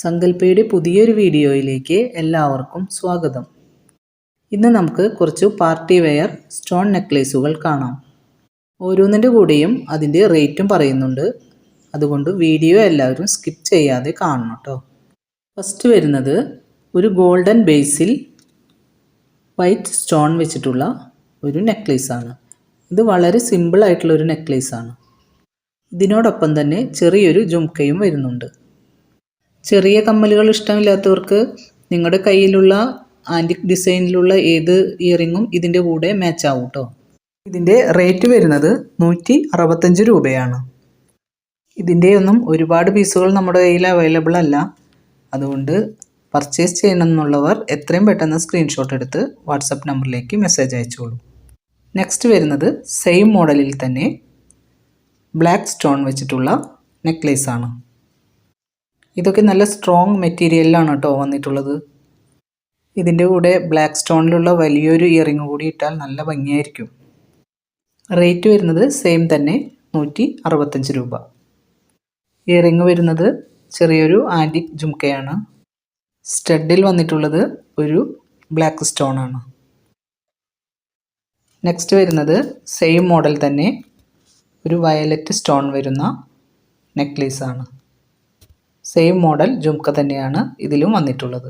സങ്കല്പയുടെ പുതിയൊരു വീഡിയോയിലേക്ക് എല്ലാവർക്കും സ്വാഗതം. ഇന്ന് നമുക്ക് കുറച്ച് പാർട്ടി വെയർ സ്റ്റോൺ നെക്ലേസുകൾ കാണാം. ഓരോന്നിന്റെ കൂടെയും അതിന്റെ റേറ്റും പറയുന്നുണ്ട്. അതുകൊണ്ട് വീഡിയോ എല്ലാവരും സ്കിപ്പ് ചെയ്യാതെ കാണണം കേട്ടോ. ഫസ്റ്റ് വരുന്നത് ഒരു ഗോൾഡൻ ബേസിൽ വൈറ്റ് സ്റ്റോൺ വെച്ചിട്ടുള്ള ഒരു നെക്ലേസാണ്. ഇത് വളരെ സിമ്പിൾ ആയിട്ടുള്ള ഒരു നെക്ലേസാണ്. ഇതിനോടൊപ്പം തന്നെ ചെറിയൊരു ജുംക്കയും വരുന്നുണ്ട്. ചെറിയ കമ്മലുകൾ ഇഷ്ടമില്ലാത്തവർക്ക് നിങ്ങളുടെ കയ്യിലുള്ള ആന്റിക് ഡിസൈനിലുള്ള ഏത് ഇയറിങ്ങും ഇതിന്റെ കൂടെ മാച്ച് ആവും കേട്ടോ ഇതിന്റെ റേറ്റ് വരുന്നത് നൂറ്റി അറുപത്തഞ്ച് രൂപയാണ്. ഇതിന്റെ ഒന്നും ഒരുപാട് പീസുകൾ നമ്മുടെ കയ്യിൽ അവൈലബിൾ അല്ല. അതുകൊണ്ട് പർച്ചേസ് ചെയ്യണമെന്നുള്ളവർ എത്രയും പെട്ടെന്ന് സ്ക്രീൻഷോട്ട് എടുത്ത് വാട്സപ്പ് നമ്പറിലേക്ക് മെസ്സേജ് അയച്ചോളൂ. നെക്സ്റ്റ് വരുന്നത് സെയിം മോഡലിൽ തന്നെ ബ്ലാക്ക് സ്റ്റോൺ വെച്ചിട്ടുള്ള നെക്ലേസ് ആണ്. ഇതൊക്കെ നല്ല സ്ട്രോങ് മെറ്റീരിയലിലാണ് കേട്ടോ വന്നിട്ടുള്ളത്. ഇതിന്റെ കൂടെ ബ്ലാക്ക് സ്റ്റോണിലുള്ള വലിയൊരു ഇയറിംഗ് കൂടി ഇട്ടാൽ നല്ല ഭംഗിയായിരിക്കും. റേറ്റ് വരുന്നത് സെയിം തന്നെ നൂറ്റി അറുപത്തഞ്ച് രൂപ. ഇയറിംഗ് വരുന്നത് ചെറിയൊരു ആന്റിക് ജുംക്കയാണ് സ്റ്റഡിൽ വന്നിട്ടുള്ളത് ഒരു ബ്ലാക്ക് സ്റ്റോൺ ആണ്. നെക്സ്റ്റ് വരുന്നത് സെയിം മോഡൽ തന്നെ ഒരു വയലറ്റ് സ്റ്റോൺ വരുന്ന നെക്ലേസ് ആണ്. സെയിം മോഡൽ ജുംക്ക തന്നെയാണ് ഇതിലും വന്നിട്ടുള്ളത്.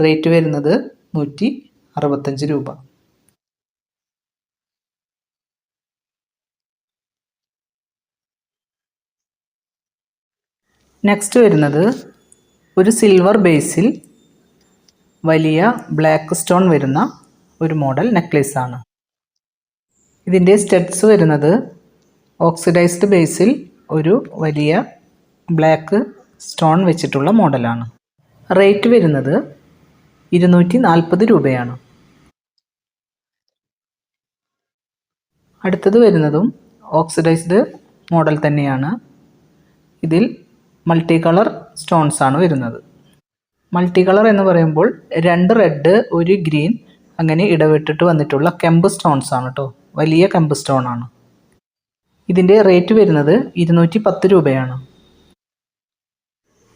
റേറ്റ് വരുന്നത് നൂറ്റി അറുപത്തഞ്ച് രൂപ. നെക്സ്റ്റ് വരുന്നത് ഒരു സിൽവർ ബേസിൽ വലിയ ബ്ലാക്ക് സ്റ്റോൺ വരുന്ന ഒരു മോഡൽ നെക്ലേസ് ആണ്. ഇതിന്റെ സ്റ്റെപ്സ് വരുന്നത് ഓക്സിഡൈസ്ഡ് ബേസിൽ ഒരു വലിയ ബ്ലാക്ക് സ്റ്റോൺ വെച്ചിട്ടുള്ള മോഡലാണ്. റേറ്റ് വരുന്നത് ഇരുന്നൂറ്റി നാൽപ്പത് രൂപയാണ്. അടുത്തത് വരുന്നതും ഓക്സിഡൈസ്ഡ് മോഡൽ തന്നെയാണ്. ഇതിൽ മൾട്ടി കളർ സ്റ്റോൺസ് ആണ് വരുന്നത്. മൾട്ടി കളർ എന്ന് പറയുമ്പോൾ രണ്ട് റെഡ് ഒരു ഗ്രീൻ അങ്ങനെ ഇടവിട്ടിട്ട് വന്നിട്ടുള്ള കെമ്പ് സ്റ്റോൺസ് ആണ് കേട്ടോ വലിയ കെമ്പ് സ്റ്റോൺ ആണ്. ഇതിന്റെ റേറ്റ് വരുന്നത് ഇരുന്നൂറ്റി പത്ത് രൂപയാണ്.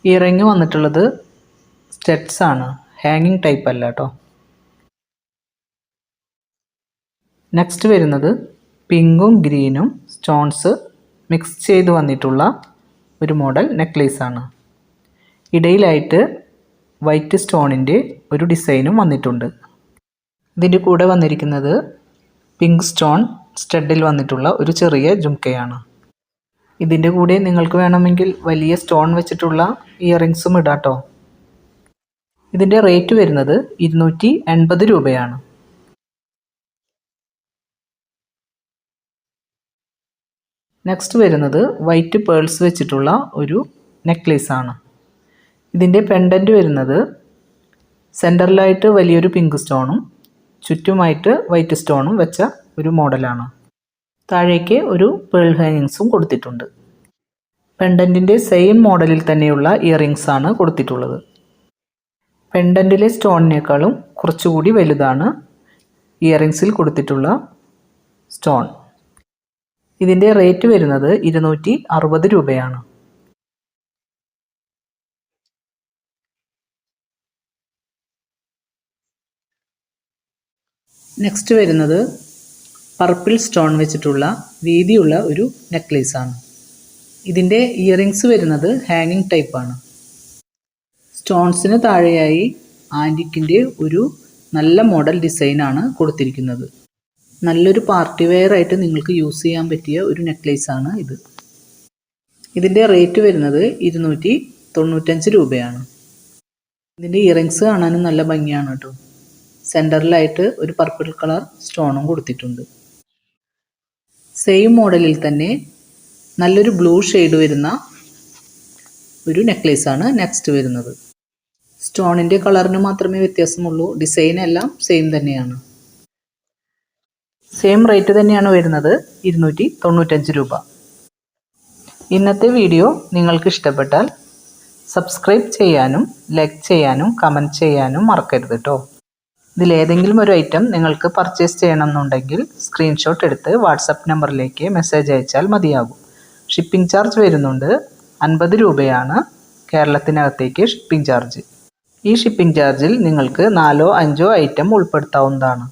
ഇയറിങ് വന്നിട്ടുള്ളത് സ്റ്റെറ്റ്സ് ആണ്. ഹാങ്ങിങ് ടൈപ്പ് അല്ല കേട്ടോ നെക്സ്റ്റ് വരുന്നത് പിങ്കും ഗ്രീനും സ്റ്റോൺസ് മിക്സ് ചെയ്ത് വന്നിട്ടുള്ള ഒരു മോഡൽ നെക്ലേസ് ആണ്. ഇടയിലായിട്ട് വൈറ്റ് സ്റ്റോണിന്റെ ഒരു ഡിസൈനും വന്നിട്ടുണ്ട്. ഇതിന്റെ കൂടെ വന്നിരിക്കുന്നത് പിങ്ക് സ്റ്റോൺ സ്റ്റഡിൽ വന്നിട്ടുള്ള ഒരു ചെറിയ ജുംക്കയാണ് ഇതിന്റെ കൂടെ നിങ്ങൾക്ക് വേണമെങ്കിൽ വലിയ സ്റ്റോൺ വെച്ചിട്ടുള്ള ഇയറിങ്സും ഇടാട്ടോ. ഇതിന്റെ റേറ്റ് വരുന്നത് ഇരുന്നൂറ്റി എൺപത് രൂപയാണ്. നെക്സ്റ്റ് വരുന്നത് വൈറ്റ് പേൾസ് വെച്ചിട്ടുള്ള ഒരു നെക്ലേസ് ആണ്. ഇതിന്റെ പെൻഡന്റ് വരുന്നത് സെന്ററിലായിട്ട് വലിയൊരു പിങ്ക് സ്റ്റോണും ചുറ്റുമായിട്ട് വൈറ്റ് സ്റ്റോണും വെച്ച ഒരു മോഡലാണ്. താഴേക്ക് ഒരു പേൾ ഹാങ്ങിങ്സും കൊടുത്തിട്ടുണ്ട്. പെൻഡന്റിന്റെ സെയിം മോഡലിൽ തന്നെയുള്ള ഇയറിങ്സ് ആണ് കൊടുത്തിട്ടുള്ളത്. പെൻഡന്റിലെ സ്റ്റോണിനേക്കാളും കുറച്ചുകൂടി വലുതാണ് ഇയറിങ്സിൽ കൊടുത്തിട്ടുള്ള സ്റ്റോൺ ഇതിന്റെ റേറ്റ് വരുന്നത് ഇരുന്നൂറ്റി അറുപത് രൂപയാണ്. നെക്സ്റ്റ് വരുന്നത് പർപ്പിൾ സ്റ്റോൺ വെച്ചിട്ടുള്ള വീതിയുള്ള ഒരു നെക്ലേസ് ആണ് ഇതിന്റെ ഇയറിങ്സ് വരുന്നത് ഹാങ്ങിങ് ടൈപ്പാണ്. സ്റ്റോൺസിന് താഴെയായി ആന്റിക്കിന്റെ ഒരു നല്ല മോഡൽ ഡിസൈനാണ് കൊടുത്തിരിക്കുന്നത്. നല്ലൊരു പാർട്ടി വെയർ ആയിട്ട് നിങ്ങൾക്ക് യൂസ് ചെയ്യാൻ പറ്റിയ ഒരു നെക്ലേസ് ആണ് ഇത്. ഇതിന്റെ റേറ്റ് വരുന്നത് ഇരുന്നൂറ്റി തൊണ്ണൂറ്റഞ്ച് രൂപയാണ്. ഇതിന്റെ ഇയറിങ്സ് കാണാനും നല്ല ഭംഗിയാണ് കേട്ടോ. സെന്ററിലായിട്ട് ഒരു പർപ്പിൾ കളർ സ്റ്റോണും കൊടുത്തിട്ടുണ്ട്. സെയിം മോഡലിൽ തന്നെ നല്ലൊരു ബ്ലൂ ഷെയ്ഡ് വരുന്ന ഒരു നെക്ലേസ് ആണ് നെക്സ്റ്റ് വരുന്നത്. സ്റ്റോണിന്റെ കളറിന് മാത്രമേ വ്യത്യാസമുള്ളൂ. ഡിസൈൻ എല്ലാം സെയിം തന്നെയാണ്. സെയിം റേറ്റ് തന്നെയാണ് വരുന്നത്. ഇരുന്നൂറ്റി തൊണ്ണൂറ്റഞ്ച് രൂപ. ഇന്നത്തെ വീഡിയോ നിങ്ങൾക്ക് ഇഷ്ടപ്പെട്ടാൽ സബ്സ്ക്രൈബ് ചെയ്യാനും ലൈക്ക് ചെയ്യാനും കമന്റ് ചെയ്യാനും മറക്കരുത് കേട്ടോ ഇതിലേതെങ്കിലും ഒരു ഐറ്റം നിങ്ങൾക്ക് പർച്ചേസ് ചെയ്യണമെന്നുണ്ടെങ്കിൽ സ്ക്രീൻഷോട്ട് എടുത്ത് വാട്സപ്പ് നമ്പറിലേക്ക് മെസ്സേജ് അയച്ചാൽ മതിയാകും. ഷിപ്പിംഗ് ചാർജ് വരുന്നുണ്ട് അൻപത് രൂപയാണ് കേരളത്തിനകത്തേക്ക് ഷിപ്പിംഗ് ചാർജ് ഈ ഷിപ്പിംഗ് ചാർജിൽ നിങ്ങൾക്ക് നാലോ അഞ്ചോ ഐറ്റം ഉൾപ്പെടുത്താവുന്നതാണ്.